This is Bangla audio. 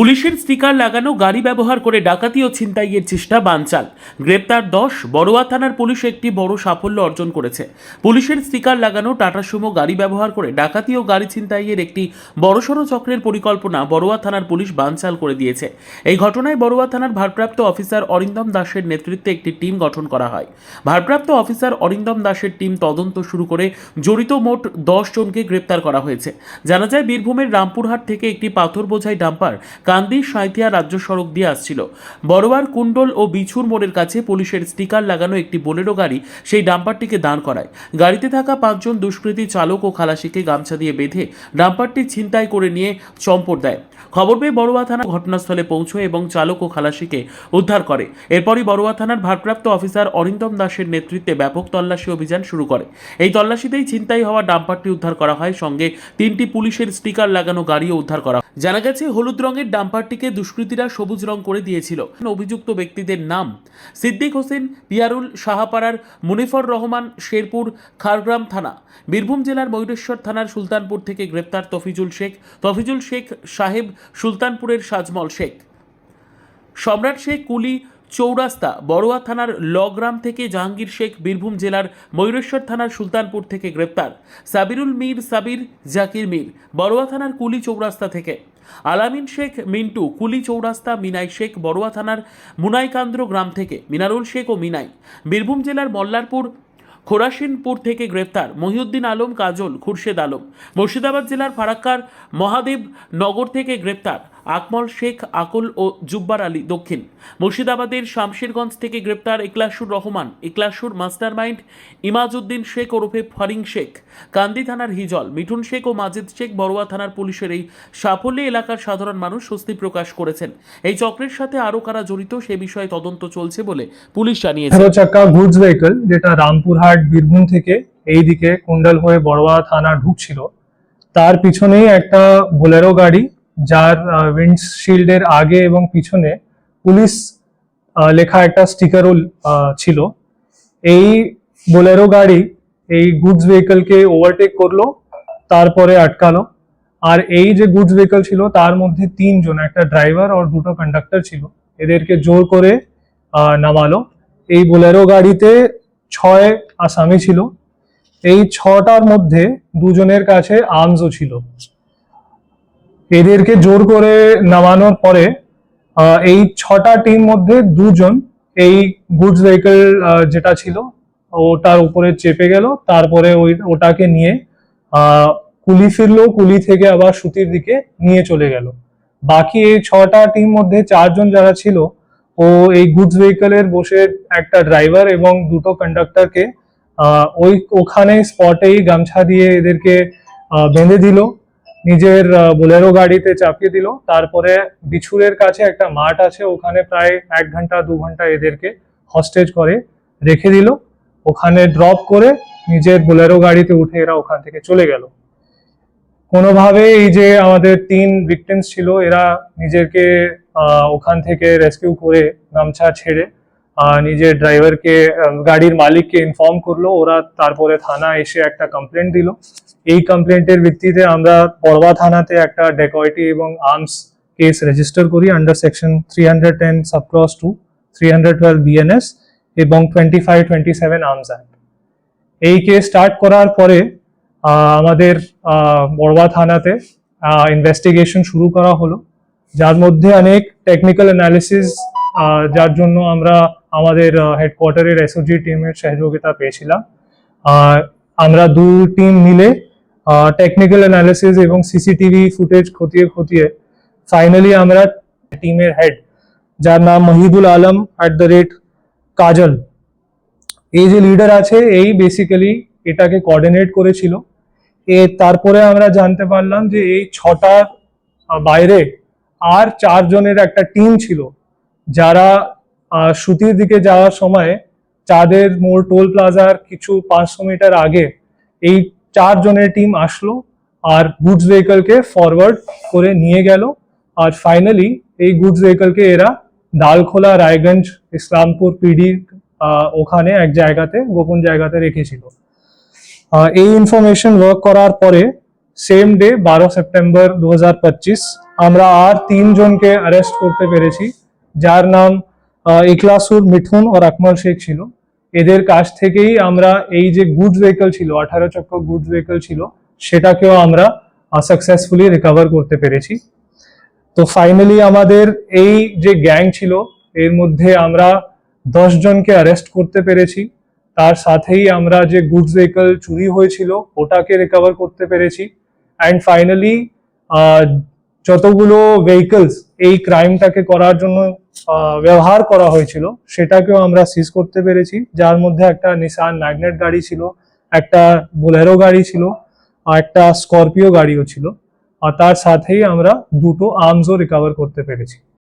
পুলিশের স্টিকার লাগানো গাড়ি ব্যবহার করে ডাকাতি ও ছিনতাইয়ের চেষ্টা বানচাল। গ্রেপ্তার দশ বড়োয়া থানার পুলিশ একটি বড় সাফল্য অর্জন করেছে। পুলিশের স্টিকার লাগানো টাটা সুমো গাড়ি ব্যবহার করে ডাকাতি ও গাড়ি ছিনতাইয়ের একটি বড়সড় চক্রের পরিকল্পনা বড়োয়া থানার পুলিশ বানচাল করে দিয়েছে। এই ঘটনায় বড়োয়া থানার ভারপ্রাপ্ত অফিসার অরিন্দম দাসের নেতৃত্বে একটি টিম গঠন করা হয়। ভারপ্রাপ্ত অফিসার অরিন্দম দাসের টিম তদন্ত শুরু করে জড়িত মোট দশ জনকে গ্রেপ্তার করা হয়েছে। জানা যায়, বীরভূমের রামপুরহাট থেকে একটি পাথর বোঝাই ডাম্পার কান্দি সাঁইথিয়া রাজ্য সড়ক দিয়ে আসছিল। বড়োয়ার কুণ্ডল ও বিছুর মোড়ের কাছে পুলিশের স্টিকার লাগানো একটি বোলেরো গাড়ি সেই ডাম্পারটিকে দাঁড় করায়। গাড়িতে থাকা পাঁচজন দুষ্কৃতী চালক ও খালাসিকে গামছা দিয়ে বেঁধে ডাম্পারটি ছিনতাই করে নিয়ে চম্পট দেয়। খবর পেয়ে বড়োয়া থানা ঘটনাস্থলে পৌঁছয় এবং চালক ও খালাসিকে উদ্ধার করে। এরপরই বড়োয়া থানার ভারপ্রাপ্ত অফিসার অরিন্দম দাসের নেতৃত্বে ব্যাপক তল্লাশি অভিযান শুরু করে। এই তল্লাশিতেই ছিনতাই হওয়া ডাম্পারটি উদ্ধার করা হয়। সঙ্গে তিনটি পুলিশের স্টিকার লাগানো গাড়িও উদ্ধার করা। জানা গেছে, হলুদ রঙের ডাম্পারটিকে দুষ্কৃতীরা সবুজ রং করে দিয়েছিল। অভিযুক্ত ব্যক্তিদের নাম সিদ্দিক হোসেন, পিয়ারুল সাহাপাড়ার মুনিফর রহমান, শেরপুর, খারগ্রাম থানা। বীরভূম জেলার ময়ূরেশ্বর থানার সুলতানপুর থেকে গ্রেপ্তার তফিজুল শেখ তফিজুল শেখ সাহেব সুলতানপুরের সাজমল শেখ। সম্রাট শেখ কুলি চৌরাস্তা, বড়ুয়া থানার লগ্রাম থেকে জাহাঙ্গীর শেখ বীরভূম জেলার ময়ূরেশ্বর থানার সুলতানপুর থেকে গ্রেপ্তার। সাবিরুল মীর, সাবির জাকির মীর, বড়োয়া থানার কুলি চৌরাস্তা থেকে। আলামিন শেখ, মিন্টু, কুলি চৌরাস্তা, মিনাই শেখ, বড়োয়া থানার মুনাইকান্দ্র গ্রাম থেকে, মিনারুল শেখ ও মিনাই। বীরভূম জেলার মল্লারপুর, খোরাসিনপুর থেকে গ্রেপ্তার মহিউদ্দিন আলম, কাজল, খুরশেদ আলম। মুর্শিদাবাদ জেলার ফারাক্কার মহাদেব নগর থেকে গ্রেপ্তার। আকমল শেখ, আকুল ও জুব্বার আলী দক্ষিণ। মুর্শিদাবাদের শামশেরগঞ্জ থেকে গ্রেপ্তার ইকলাসুর রহমান। ইকলাসুর মাস্টারমাইন্ড ইমাজউদ্দিন শেখ ওরফে ফরিং শেখ। কান্দি থানার হিজল। মিঠুন শেখ ও মাজিদ শেখ বড়ুয়া থানার পুলিশের এই সাফল্যে এলাকার সাধারণ মানুষ স্বস্তি প্রকাশ করেছেন। এই চক্রের সাথে আরও কারা জড়িত সে বিষয়ে তদন্ত চলছে বলে পুলিশ জানিয়েছে। চাকা গুডস ভেহিকল যেটা রামপুরহাট, বীরভূম থেকে এই দিকে কুন্ডল হয়ে বড়োয়া থানা ঢুকছিল। তার পিছনেই একটা বোলেরো গাড়ি যার উইন্ডশিল্ডের আগে এবং পিছনে পুলিশ লেখা একটা স্টিকারও ছিল। এই বোলেরো গাড়ি এই গুডস ভেহিকলকে ওভারটেক করল, তারপরে আটকালো। আর এই যে গুডস ভেহিকল ছিল, তার মধ্যে তিনজন, একটা ড্রাইভার আর দুটো কন্ডাক্টর ছিল, এদেরকে জোর করে নামালো। এই বোলেরো গাড়িতে ছয় আসামি ছিল। এই ছটার মধ্যে দুজনের কাছে আর্মসও ছিল। এদেরকে জোর করে নামানোর পরে এই ছটা টিম মধ্যে দুজন এই গুডস ভেহিকল যেটা ছিল, ওটার উপরে চেপে গেল। তারপরে ওই, ওটাকে নিয়ে কুলি ফিরলো, কুলি থেকে আবার সুতির দিকে নিয়ে চলে গেল। বাকি এই ছটা টিম মধ্যে চারজন যারা ছিল, ও এই গুডস ভেহিকলের বসে একটা ড্রাইভার এবং দুটো কন্ডাক্টরকে ওই ওখানে স্পটেই গামছা দিয়ে এদেরকে বেঁধে দিল। নিজের বোলেরো গাড়িতে চাপিয়ে দিল। তারপরে বিছুরের কাছে একটা মাঠ আছে, ওখানে প্রায় এক ঘণ্টা, দু ঘণ্টা এদেরকে হস্টেজ করে রেখে দিল। ওখানে ড্রপ করে নিজের বোলেরো গাড়িতে উঠে এরা ওখান থেকে চলে গেল। কোনোভাবে এই যে আমাদের তিন ভিকটিমস ছিল, এরা নিজেকে ওখান থেকে রেস্কিউ করে গামছা ছেড়ে নিজের ড্রাইভারকে গাড়ির মালিককে ইনফর্ম করল। ওরা তারপরে থানা এসে একটা কমপ্লেন্ট দিল। এই কমপ্লেন্টের ভিত্তিতে আমরা পরবা থানাতে একটা ডেকয়েটি এবং আর্মস কেস রেজিস্টার করি under section three hundred ten subclause two three hundred twelve BNS এবং twenty five twenty seven arms act এই কেস স্টার্ট করার পরে আমাদের বড়বা থানাতে ইনভেস্টিগেশন শুরু করা হলো। যার মধ্যে অনেক টেকনিক্যাল অ্যানালিসিস যার জন্য আমরা আমাদের হেডকোয়ার্টারের এসওজি টিমের সহযোগিতা পেয়েছিলাম। আমরা দু টিম মিলে টেকনিক্যাল অ্যানালিসিস এবং সিসিটিভি ফুটেজ খতিয়ে খতিয়ে ফাইনালি আমরা টিমের হেড যার নাম Mohidul Alam at the rate Kajal. এই যে লিডার আছে এই বেসিক্যালি এটাকে কোঅর্ডিনেট করেছিল। এ তারপরে আমরা জানতে পারলাম যে এই আহ, বাইরে আর চারজনের একটা টিম ছিল যারা সুতির দিকে যাওয়ার সময় চাঁদের মোড় টোল প্লাজার কিছু পাঁচশো মিটার আগে এই চারজনের টিম আসলো আর গুডস ভেহিকলকে ফরওয়ার্ড করে নিয়ে গেল। আর ফাইনালি এই গুডস ভেহিকলকে এরা ডালখোলা, রায়গঞ্জ, ইসলামপুর পিডি ওখানে এক জায়গাতে, গোপন জায়গাতে রেখেছিল। এই ইনফরমেশন ওয়ার্ক করার পরে সেম ডে বারো সেপ্টেম্বর দু হাজার পঁচিশ আমরা আর তিনজনকে অ্যারেস্ট করতে পেরেছি, যার নাম ইকলাসুর মিঠুন ও আকমল শেখ ছিল। এদের কাছ থেকেই আমরা এই যে গুডস ভেহিকল ছিল, আঠারো চক্র গুডস ভেহিকল ছিল, সেটাকেও আমরা সাকসেসফুলি রিকভার করতে পেরেছি। তো ফাইনালি আমাদের এই যে গ্যাং ছিল, এর মধ্যে আমরা দশ জনকে অ্যারেস্ট করতে পেরেছি। তার সাথেই আমরা যে গুডস ভেহিকল চুরি হয়েছিল, ওটাকে রিকভার করতে পেরেছি। অ্যান্ড ফাইনালি যতগুলো ভেহিকলস এই ক্রাইমটাকে করার জন্য ব্যবহার করা হয়েছিল, সেটাকেও আমরা সিজ করতে পেরেছি। যার মধ্যে একটা নিসান ম্যাগনেট গাড়ি ছিল, একটা বোলেরো গাড়ি ছিল একটা স্করপিও গাড়িও ছিল। আর তার সাথেই আমরা দুটো আর্মসও রিকভার করতে পেরেছি।